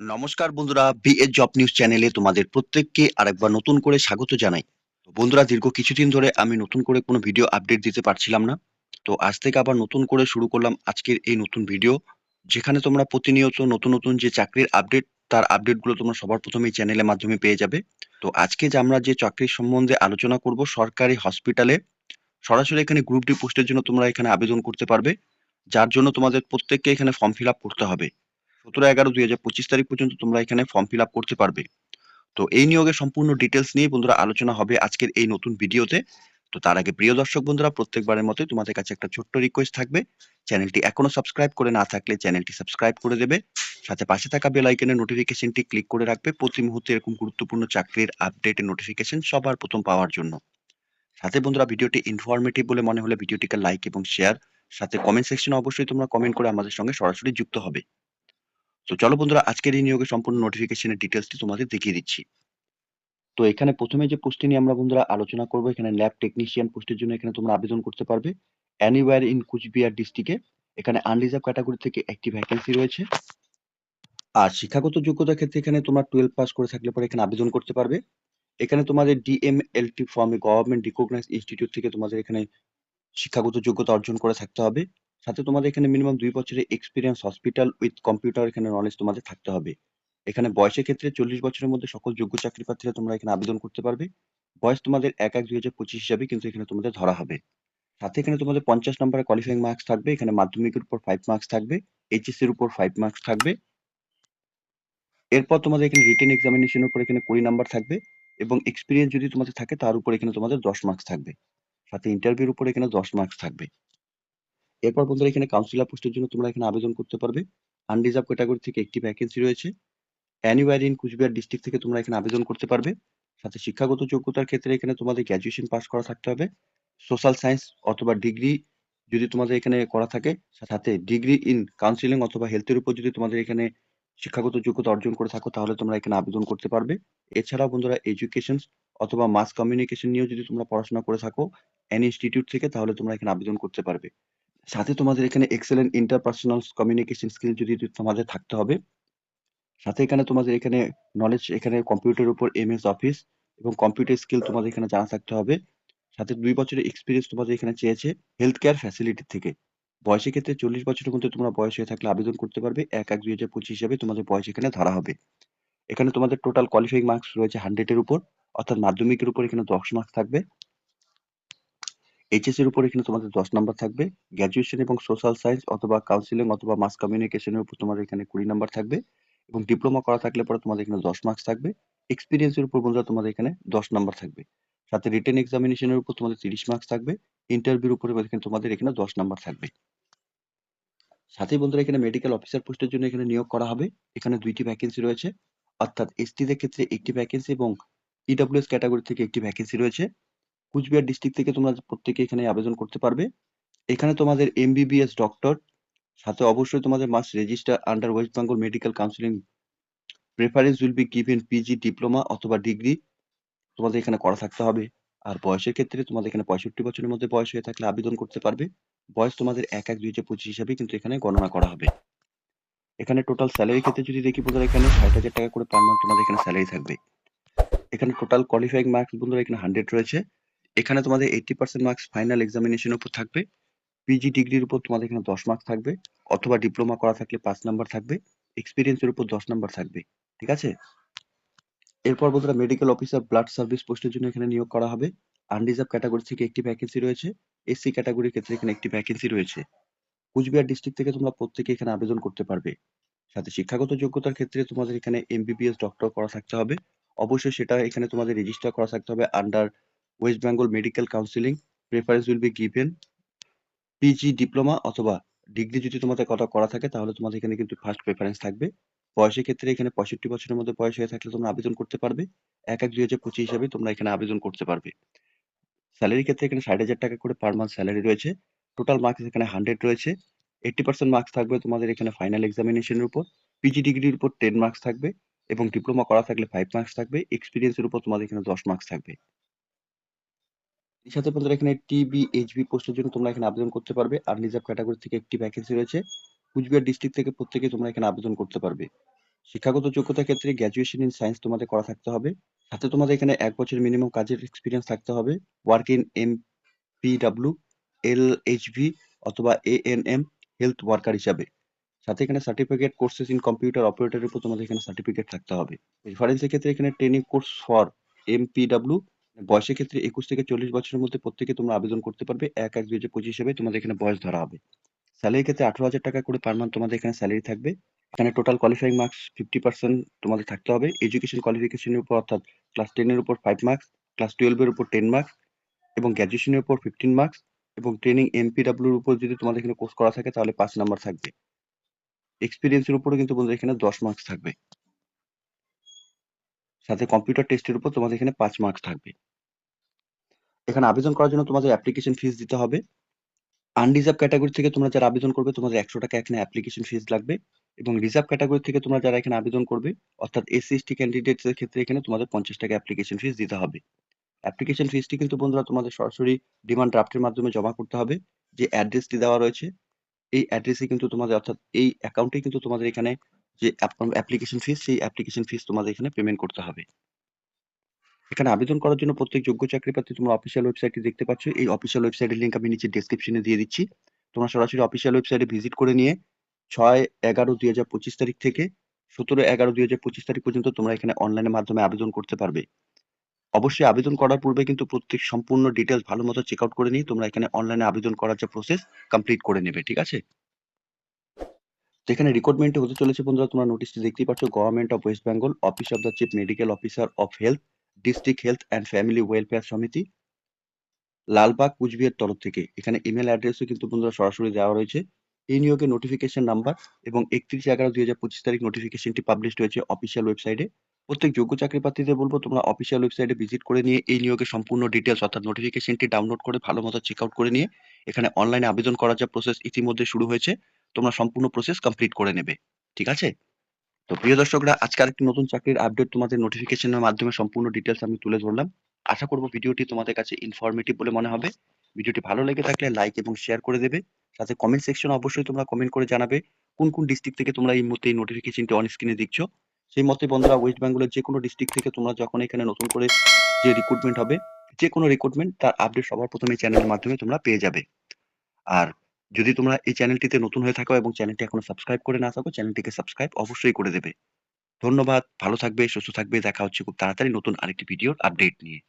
নমস্কার বন্ধুরা BA job news চ্যানেলে তোমাদের প্রত্যেককে আরেকবার নতুন করে স্বাগত জানাই। তো বন্ধুরা, দীর্ঘ কিছুদিন ধরে আমি নতুন করে কোনো ভিডিও আপডেট দিতে পারছিলাম না। তো আজ থেকে আবার নতুন করে শুরু করলাম আজকের এই নতুন ভিডিও যেখানে তোমরা প্রতিনিয়ত নতুন নতুন যে চাকরির আপডেট তার আপডেটগুলো তোমরা সবার প্রথমে চ্যানেলের মাধ্যমে পেয়ে যাবে। তো আজকে যে আমরা যে চাকরির সম্বন্ধে আলোচনা করব সরকারি হসপিটালে সরাসরি এখানে গ্রুপ ডি পোস্টের জন্য তোমরা এখানে আবেদন করতে পারবে। যার জন্য তোমাদের প্রত্যেককে এখানে ফর্ম ফিল করতে হবে। সতেরো এগারো দুই হাজার পঁচিশ তারিখ পর্যন্ত তোমরা এখানে ফর্ম ফিল আপ করতে পারবে। তো এই নিয়োগের সম্পূর্ণ ডিটেলস নিয়ে বন্ধুরা আলোচনা হবে আজকের এই নতুন ভিডিওতে। তো তার আগে প্রিয় দর্শক বন্ধুরা, প্রত্যেকবারের মতোই তোমাদের কাছে একটা ছোট্ট রিকোয়েস্ট থাকবে। চ্যানেলটি এখনও সাবস্ক্রাইব করে না থাকলে চ্যানেলটি সাবস্ক্রাইব করে দেবে। সাথে পাশে থাকা বেল আইকনের নোটিফিকেশনটি ক্লিক করে রাখবে। প্রতি মুহূর্তে এরকম গুরুত্বপূর্ণ চাকরির আপডেটের নোটিফিকেশন সবার প্রথম পাওয়ার জন্য। সাথে বন্ধুরা, ভিডিওটি ইনফরমেটিভ বলে মনে হলে ভিডিওটিকে লাইক এবং শেয়ার সাথে কমেন্ট সেকশনে অবশ্যই তোমরা কমেন্ট করে আমাদের সঙ্গে সরাসরি যুক্ত হবে। তো চলো বন্ধুরা, আজকের এই নিয়োগের সম্পূর্ণ নোটিফিকেশনের ডিটেলসটি তোমাদের দেখিয়ে দিচ্ছি। তো এখানে প্রথমে যে পোস্টটি নিয়ে আমরা বন্ধুরা আলোচনা করব, এখানে ল্যাব টেকনিশিয়ান পোস্টের জন্য এখানে তোমরা আবেদন করতে পারবে। অ্যানিওয়ার ইন কুচবিহার ডিস্ট্রিক্টে এখানে আনরিজার্ভ ক্যাটাগরি থেকে একটি ভ্যাকেন্সি রয়েছে। আর শিক্ষাগত যোগ্যতার ক্ষেত্রে এখানে তোমরা টুয়েলভ পাস করে থাকলে পরে এখানে আবেদন করতে পারবে। এখানে তোমাদের ডিএমএলটি ফর্মে গভর্নমেন্ট রিকগনাইজ ইনস্টিটিউট থেকে তোমাদের এখানে শিক্ষাগত যোগ্যতা অর্জন করে থাকতে হবে। সাথে তোমাদের এখানে মিনিমাম দুই বছরের এক্সপিরিয়েন্স হসপিটাল উইথ কম্পিউটার এখানে নলেজ তোমাদের থাকতে হবে। এখানে বয়সের ক্ষেত্রে চল্লিশ বছরের মধ্যে সকল যোগ্য চাকরি প্রার্থীরা তোমরা এখানে আবেদন করতে পারবে। বয়স তোমাদের এক এক দুই হাজার পঁচিশ হিসাবে কিন্তু এখানে তোমাদের ধরা হবে। সাথে এখানে তোমাদের পঞ্চাশ নম্বরের কোয়ালিফাইং মার্কস থাকবে, এখানে মাধ্যমিকের উপর ফাইভ মার্কস থাকবে এইচএস এর উপর ফাইভ মার্কস থাকবে। এরপর তোমাদের এখানে রিটেন এক্সামিনেশনের উপর এখানে কুড়ি নাম্বার থাকবে এবং এক্সপিরিয়েন্স যদি তোমাদের থাকে তার উপর এখানে তোমাদের দশ মার্কস থাকবে। সাথে ইন্টারভিউর উপর এখানে দশ মার্কস থাকবে। এরপর বন্ধুরা এখানে কাউন্সিলর পোস্টের জন্য তোমরা এখানে আবেদন করতে পারবে। আনরিজার্ভ ক্যাটাগরি থেকে একটি ভ্যাকেন্সি রয়েছে। অ্যানিওয়ার ইন কুচবিহার ডিস্ট্রিক্ট থেকে তোমরা এখানে আবেদন করতে পারবে। সাথে শিক্ষাগত যোগ্যতার ক্ষেত্রে এখানে তোমাদের গ্র্যাজুয়েশন পাস করা থাকতে হবে। সোশ্যাল সায়েন্স অথবা ডিগ্রি যদি তোমাদের এখানে করা থাকে, সাথে ডিগ্রি ইন কাউন্সিলিং অথবা হেলথের উপর যদি তোমাদের এখানে শিক্ষাগত যোগ্যতা অর্জন করে থাকো, তাহলে তোমরা এখানে আবেদন করতে পারবে। এছাড়াও বন্ধুরা এডুকেশন অথবা মাস কমিউনিকেশন নিয়েও যদি তোমরা পড়াশোনা করে থাকো এন ইনস্টিটিউট থেকে, তাহলে তোমরা এখানে আবেদন করতে পারবে। সাথে তোমাদের এখানে এক্সেলেন্ট ইন্টারপার্সোনাল কমিউনিকেশন স্কিল যদি তোমাদের থাকতে হবে। সাথে এখানে তোমাদের এখানে নলেজ এখানে কম্পিউটার উপর এমএস অফিস এবং কম্পিউটার স্কিল তোমাদের এখানে জানা থাকতে হবে। সাথে দুই বছরের এক্সপিরিয়েন্স তোমাদের এখানে চেয়েছে হেলথ কেয়ার ফ্যাসিলিটি থেকে। বয়সের ক্ষেত্রে চল্লিশ বছরের মধ্যে তোমরা বয়স হয়ে থাকলে আবেদন করতে পারবে। এক এক দুই হাজার পঁচিশ হিসাবে তোমাদের বয়স এখানে ধরা হবে। এখানে তোমাদের টোটাল কোয়ালিফাইং মার্কস রয়েছে হান্ড্রেডের উপর, অর্থাৎ মাধ্যমিকের উপর এখানে দশ মার্কস থাকবে। এইচএস এর উপর এখানে তোমাদের দশ নাম্বার থাকবে। গ্র্যাজুয়েশন এবং সোশ্যাল সায়েন্স অথবা কাউন্সিলিং অথবা মাস কমিউনিকেশনের উপর তোমাদের এখানে কুড়ি নাম্বার থাকবে এবং ডিপ্লোমা করা থাকলে পরে তোমাদের এখানে দশ মার্কস থাকবে। এক্সপিরিয়েন্সের উপর বন্ধুরা তোমাদের এখানে দশ নাম্বার থাকবে। সাথে রিটেন এক্সামিনেশনের উপর তোমাদের তিরিশ মার্কস থাকবে। ইন্টারভিউর উপরে তোমাদের এখানে দশ নাম্বার থাকবে। সাথে বন্ধুরা এখানে মেডিকেল অফিসার পোস্টের জন্য এখানে নিয়োগ করা হবে। এখানে দুইটি ভ্যাকেন্সি রয়েছে। অর্থাৎ এসটিদের ক্ষেত্রে একটি ভ্যাকেন্সি এবং ইডব্লিউএস ক্যাটাগরি থেকে একটি ভ্যাকেন্সি রয়েছে। কুচবিহার ডিস্ট্রিক্ট থেকে তোমরা প্রত্যেকে এখানে আবেদন করতে পারবে। এখানে তোমাদের এমবিবিএস ডক্টর সাথে অবশ্যই তোমাদের must register under West Bengal medical counselling preference will be given PG diploma অথবা ডিগ্রি তোমাদের এখানে করা থাকতে হবে। আর বয়সের ক্ষেত্রে তোমাদের এখানে পঁয়ষট্টি বছরের মধ্যে বয়স হয়ে থাকলে আবেদন করতে পারবে। বয়স তোমাদের এক এক, দুই হাজার পঁচিশ হিসাবে কিন্তু এখানে গণনা করা হবে। এখানে টোটাল স্যালারি ক্ষেত্রে যদি দেখি বন্ধুরা, এখানে ষাট হাজার টাকা করে পার মান্থ তোমাদের এখানে স্যালারি থাকবে। এখানে টোটাল কোয়ালিফাইং মার্কস বন্ধুরা এখানে হান্ড্রেড রয়েছে। এখানে তোমাদের এইটি পার্সেন্ট মার্কস ফাইনাল এক্সামিনেশনের উপর থাকবে। পিজি ডিগ্রির উপর তোমাদের এখানে দশ মার্কস থাকবে। অথবা ডিপ্লোমা করা থাকলে পাঁচ নাম্বার থাকবে। এক্সপিরিয়েন্সের উপর দশ নাম্বার থাকবে। ঠিক আছে? এরপর বন্ধুরা মেডিকেল অফিসার ব্লাড সার্ভিস পোস্টের জন্য এখানে নিয়োগ করা হবে। আনরিজার্ভ ক্যাটাগরি থেকে একটি ভ্যাকেন্সি রয়েছে। এসসি ক্যাটাগরির ক্ষেত্রে এখানে একটি ভ্যাকেন্সি রয়েছে। কুচবিহার ডিস্ট্রিক্ট থেকে তোমরা প্রত্যেকে এখানে আবেদন করতে পারবে। সাথে শিক্ষাগত যোগ্যতার ক্ষেত্রে তোমাদের এখানে এমবিবিএস ডক্টর করা থাকতে হবে। অবশ্যই সেটা এখানে তোমাদের রেজিস্টার করা থাকতে হবে under West Bengal medical counselling preference will be given PG diploma অথবা ডিগ্রি যদি তোমাদের কথা করা থাকে, তাহলে তোমাদের এখানে কিন্তু ফার্স্ট প্রেফারেন্স থাকবে। বয়সের ক্ষেত্রে এখানে পঁয়ষট্টি বছরের মধ্যে বয়স হয়ে থাকলে তোমরা আবেদন করতে পারবে। এক এক দুই হাজার পঁচিশ হিসাবে তোমরা এখানে আবেদন করতে পারবে। স্যালারির ক্ষেত্রে এখানে ষাট হাজার টাকা করে পার মান্থ স্যালারি রয়েছে। টোটাল মার্কস এখানে হান্ড্রেড রয়েছে। এইটটি পার্সেন্ট মার্কস থাকবে তোমাদের এখানে ফাইনাল এক্সামিনেশনের উপর। পিজি ডিগ্রির উপর টেন মার্কস থাকবে এবং ডিপ্লোমা করা থাকলে ফাইভ মার্কস থাকবে। এক্সপিরিয়েন্সের উপর তোমাদের এখানে দশ মার্কস থাকবে। সাথে বন্ধুরা এখানে টিবি এইচবি পোস্টের জন্য তোমরা এখানে আবেদন করতে পারবে আর রিজার্ভ ক্যাটাগরি থেকে একটি ভ্যাকেন্সি রয়েছে কুচবিহার ডিস্ট্রিক্ট থেকে প্রত্যেকে তোমরা এখানে আবেদন করতে পারবে শিক্ষাগত যোগ্যতার ক্ষেত্রে গ্র্যাজুয়েশন ইন সায়েন্স তোমাদের করা থাকতে হবে। সাথে তোমাদের এখানে এক বছর মিনিমাম কাজের এক্সপিরিয়েন্স থাকতে হবে। ওয়ার্ক ইন এমপিডব্লিউ, এলএইচভি অথবা এএনএম হেলথ ওয়ার্কার হিসাবে। সাথে এখানে সার্টিফিকেট কোর্সেস ইন কম্পিউটার অপারেটরের উপর তোমাদের এখানে সার্টিফিকেট থাকতে হবে। রেফারেন্সের ক্ষেত্রে এখানে ট্রেনিং কোর্স ফর এমপিডব্লিউ বয়সের ক্ষেত্রে ২১ থেকে ৪০ বছরের মধ্যে প্রত্যেকে তোমরা আবেদন করতে পারবে। ১-১-২০২৫ হিসেবে তোমাদের এখানে বয়স ধরা হবে। স্যালারির ক্ষেত্রে ৳১৮,০০০ করে পার মান্থ তোমাদের এখানে স্যালারি থাকবে। এখানে টোটাল কোয়ালিফাইং মার্কস 50% তোমাদের থাকতে হবে। এডুকেশন কোয়ালিফিকেশনের উপর অর্থাৎ ক্লাস টেনের উপর ফাইভ মার্কস, ক্লাস টুয়েলভের উপর টেন মার্কস এবং গ্র্যাজুয়েশনের উপর 15 মার্কস এবং ট্রেনিং এমপিডব্লিউ এর উপর যদি তোমাদের এখানে কোর্স করা থাকে তাহলে পাঁচ নাম্বার থাকবে। এক্সপেরিয়েন্স এর উপরেও কিন্তু বন্ধুরা এখানে 10 মার্কস থাকবে। সাথে কম্পিউটার টেস্টের উপর তোমাদের এখানে পাঁচ মার্কস থাকবে। এখানে আবেদন করার জন্য তোমাদের অ্যাপ্লিকেশন ফিস দিতে হবে। আনরিজার্ভ ক্যাটাগরি থেকে তোমরা যারা আবেদন করবে, তোমাদের ৳১০০ এখানে অ্যাপ্লিকেশন ফিস লাগবে এবং রিজার্ভ ক্যাটাগরি থেকে তোমরা যারা এখানে আবেদন করবে, অর্থাৎ এসসি/এসটি ক্যান্ডিডেটস এর ক্ষেত্রে এখানে তোমাদের ৳৫০ অ্যাপ্লিকেশন ফিস দিতে হবে। অ্যাপ্লিকেশন ফিসটি কিন্তু বন্ধুরা তোমাদের সরাসরি ডিমান্ড ড্রাফটের মাধ্যমে জমা করতে হবে। যে অ্যাড্রেসটি দেওয়া রয়েছে এই অ্যাড্রেসে কিন্তু তোমাদের, অর্থাৎ এই অ্যাকাউন্টে কিন্তু তোমাদের এখানে যে অ্যাপ্লিকেশন ফিস সেই অ্যাপ্লিকেশন ফিস তোমাদের এখানে পেমেন্ট করতে হবে। এখানে আবেদন করার জন্য প্রত্যেক যোগ্য চাকরি প্রার্থী তোমরা অফিসিয়াল ওয়েবসাইটটি দেখতে পাচ্ছ। এই অফিসিয়াল ওয়েবসাইটের লিঙ্ক আমি নিচে ডেসক্রিপশনে দিয়ে দিচ্ছি। তোমরা সরাসরি অফিসিয়াল ওয়েবসাইটে ভিজিট করে নিয়ে ৬-১১-২০২৫ তারিখ থেকে ১৭-১১-২০২৫ তারিখ পর্যন্ত তোমরা এখানে অনলাইনের মাধ্যমে আবেদন করতে পারবে। অবশ্যই আবেদন করার পূর্বে কিন্তু প্রত্যেক সম্পূর্ণ ডিটেইলস ভালোমতো চেক আউট করে নিয়ে তোমরা এখানে অনলাইনে আবেদন করার যে প্রসেস কমপ্লিট করে নেবে। ঠিক আছে? তো এখানে রিক্রুটমেন্ট হতে চলেছে বন্ধুরা তোমরা নোটিশটি দেখতেই পাচ্ছ government of West Bengal, office of the chief medical officer of health, district health and family welfare সমিতি, লালবাগ, কুচবিহার তরফ থেকে। এখানে ইমেইল অ্যাড্রেসও কিন্তু বন্ধুরা সরাসরি দেওয়া রয়েছে। এই নিয়োগের নোটিফিকেশন নাম্বার এবং ৩১-১১-২০২৫ তারিখ নোটিফিকেশনটি পাবলিশ হয়েছে অফিসিয়াল ওয়েবসাইটে। প্রত্যেক যোগ্য চাকরি প্রার্থীদের বলব তোমরা অফিসিয়াল ওয়েবসাইটে ভিজিট করে নিয়ে এই নিয়োগের সম্পূর্ণ ডিটেলস অর্থাৎ নোটিফিকেশনটি ডাউনলোড করে ভালোমতো চেক আউট করে নিয়ে এখানে অনলাইনে আবেদন করার যা প্রসেস ইতিমধ্যে শুরু হয়েছে। তোমরা সম্পূর্ণ প্রসেস কমপ্লিট করে নেবে। ঠিক আছে? তো প্রিয় দর্শকরা আজকে আরেকটি নতুন চাকরির আপডেট তোমাদের নোটিফিকেশনের মাধ্যমে সম্পূর্ণ ডিটেলস আমি তুলে ধরলাম। আশা করব ভিডিওটি তোমাদের কাছে ইনফরমেটিভ বলে মনে হবে। ভিডিওটি ভালো লেগে থাকলে লাইক এবং শেয়ার করে দেবে। সাথে কমেন্ট সেকশনে অবশ্যই তোমরা কমেন্ট করে জানাবে কোন, কোন ডিস্ট্রিক্ট থেকে তোমরা এই মুহূর্তে এই নোটিফিকেশনটি অন স্ক্রিনে দেখছ। সেই মতে বন্ধুরা ওয়েস্ট বেঙ্গলের যেকোনো ডিস্ট্রিক্ট থেকে তোমরা যখন এখানে নতুন করে যে রিক্রুটমেন্ট হবে, যেকোনো রিক্রুটমেন্ট তার আপডেট সবার প্রথমে চ্যানেলের মাধ্যমে তোমরা পেয়ে যাবে। আর যদি তোমরা এই চ্যানেলটিতে নতুন হয়ে থাকো এবং চ্যানেলটি এখনও সাবস্ক্রাইব করে না থাকো চ্যানেলটিকে সাবস্ক্রাইব অবশ্যই করে দেবে। ধন্যবাদ, ভালো থাকবে, সুস্থ থাকবে। দেখা হচ্ছে খুব তাড়াতাড়ি নতুন আরেকটি ভিডিওর আপডেট নিয়ে।